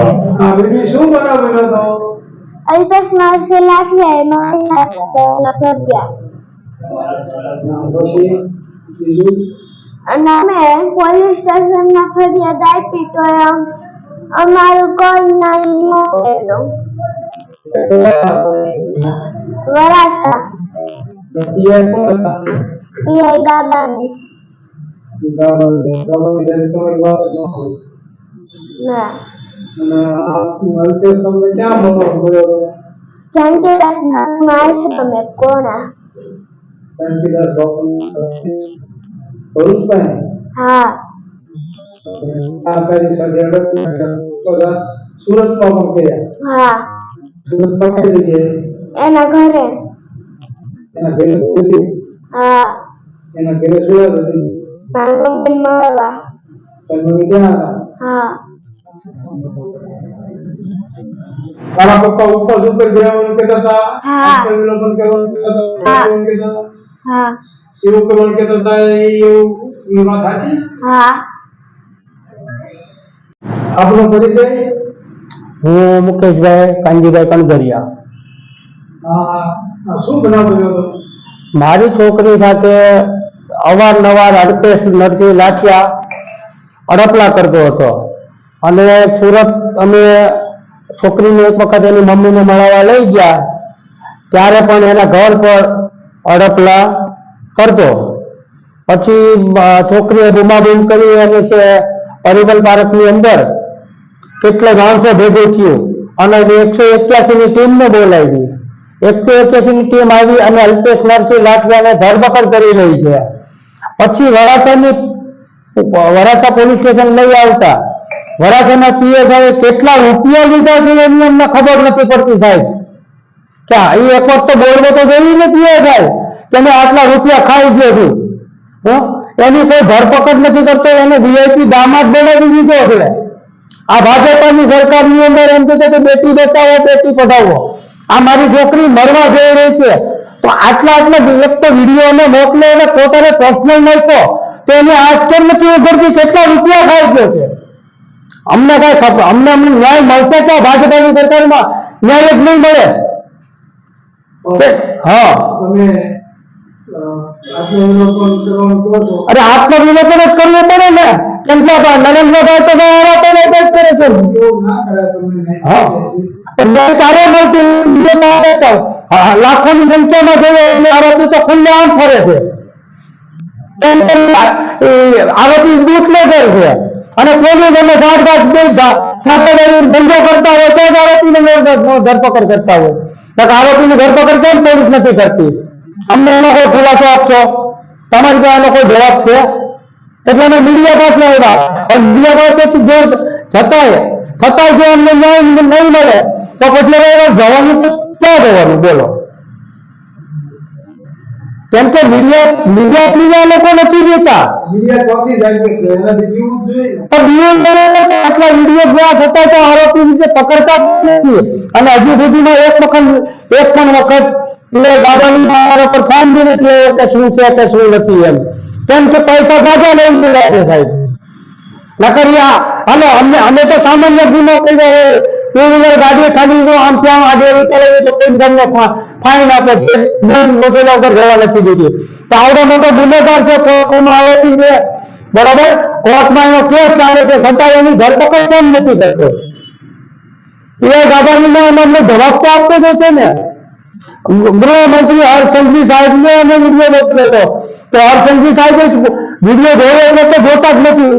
આ શું બનાવેલો હતો અલ્પેશ માણસે લાઠી મારી એમાં પછી ગયા અને અમે પોલીસ સ્ટેશન સ્ટેશનમાં ફરિયાદ આપી તો અમારું કોઈ નહીં વરાસા પીઆઈ ગાબાની. વાત જ ન. હોય ના અને આ અલ્પેશ તમને ક્યાં મળવા મળ્યો જંતુદાસના માણસે અમે કોણા શાંતિદાસ બાપુ ભરૂચભાઈ હા આ તારી સાથે અડકતી બધા સુરતમાં પણ ગયા હા સુરતમાં કઈ જગ્યાએ એના ઘરે એના ઘરે હતી હા એના ઘરે સુરત હતી મારા મમ્મી મળવા તમે ક્યાં હતા હા તારા પપ્પા ઉપવાસ ઉપર ગયા એવું કહેતા હતા હા. અષ્ટવિલોકન કરવાનું કહેતા હતા હા. એવું કહેતા હતા હા એવું કરવાનું કહેતા હતા એ એવું એ વાત સાચી હા આપણો પરિચય હું મુકેશભાઈ કાનજીભાઈ કણગરિયા આ આ શું બનાવ બન્યો હતો મારી છોકરી સાથે અવારનવાર અલ્પેશ નરસિંહ લાઠિયા અડપલા કરતો હતો અને સુરત અમે છોકરીને એક વખત એની મમ્મીને મળવા લઈ ગયા. ત્યારે પણ એના ઘર પર અડપલા કરતો. પછી છોકરીએ બૂમાબૂમ કરી અને છે પરિબલ પાર્કની અંદર કેટલા માણસો ભેગું થયું અને એકસો એક્યાસીની ટીમને બોલાવી. એકસો એક્યાસીની ટીમ આવી અને અલ્પેશ નરસિંહ લાઠિયાને ધરપકડ કરી રહી છે. પછી વરાછાની, વરાછા પોલીસ સ્ટેશન લઈ આવતા. વરાછાના પીએસઆઈ કેટલા રૂપિયા લીધા છે એની અમને ખબર નથી પડતી સાહેબ. ક્યાં? એ એક વખત તો બોલવો તો જોઈએ ને પીએસઆઈ કે મેં આટલા રૂપિયા ખાઈ ગયો છું. હો? એની કોઈ ધરપકડ નથી કરતો, એને વીઆઈપી દામાદ બનાવી દીધો એટલે આ ભાજપાની સરકારની અંદર એમ કે બેટી બચાવો, બેટી પઢાવો. આ મારી છોકરી મરવા જઈ રહી છે. તો આટલા આટલા એક તો વીડિયો ને મોકલે અને પોતાને પર્સનલ નાખ્યો. તો એને આશ્ચર્ય નથી ઉભરતી કેટલા રૂપિયા ખાઈ ગયો છે? અમને કઈ ખબર અમને અમને ન્યાય મળશે કે ભાજપાની સરકારમાં ન્યાય જ નહીં મળે. હા. અરે આત્મવિલોપન જ કરવું પડે ને. કેમ કે નરેન્દ્રભાઈ તો જ કરે છે. કરાય હા. નહીં એટલે મળતી લાખોની સંખ્યામાં જોઈએ એટલે આરોપી તો ખુલ્લે આમ ફરે છે. એમ દૂધ લે આરોપી છે. અને પોલીસ તમે ધંધો કરતા હોય, તો જ આરોપીને ધરપકડ કરતા હોય. નકર આરોપીની ધરપકડ કેમ પોલીસ નથી કરતી? અમને એનો કોઈ ખુલાસો આપશો? તમારી પાસે એનો કોઈ જવાબ છે? એટલે અમે મીડિયા પાસે આવ્યા. અને મીડિયા પાસેથી જો છતાંય છતાંય જો અમને ન્યાય નહીં મળે, તો પછી જવાનું તો ક્યાં જવાનું? બોલો. કેમ કે મીડિયા મીડિયા આ લોકો નથી દેતા મીડિયા ચોથી જાય છે એનાથી જોઈએ આટલા વીડિયો જોયા છતાં તો આરોપી વિશે પકડતા નથી. અને હજુ સુધીમાં એક વખત એક પણ વખત એટલે દાદાની મારા પર ફોન બી નથી આવ્યો કે શું છે કે શું નથી એમ. કેમ કે પૈસા સાજા લઈ મળ્યા છે સાહેબ. નકરિયા અને અમને અમે તો સામાન્ય ગુનો કર્યો ટુ વ્હીલર ગાડી ખાલી જો આમ થી આમ આડે રીતે લઈએ તો કોઈ તમને ફાઇન આપે છે દંડ વસૂલા વગર જવા નથી દીધી તો આવડો મોટો ગુનેગાર છે કોર્ટમાં આરોપી છે બરાબર કોર્ટમાં એનો કેસ ચાલે છે છતાં એની ધરપકડ કેમ નથી કરતો એ ગાભાની અમને જવાબ તો આપતો જ છે ને ગૃહમંત્રી હર્ષંઘવી સાહેબ ને અમે વીડિયો મોકલ્યો હતો તો હર્ષંઘવી સાહેબ વીડિયો જોયો એટલે તો જોતા જ નથી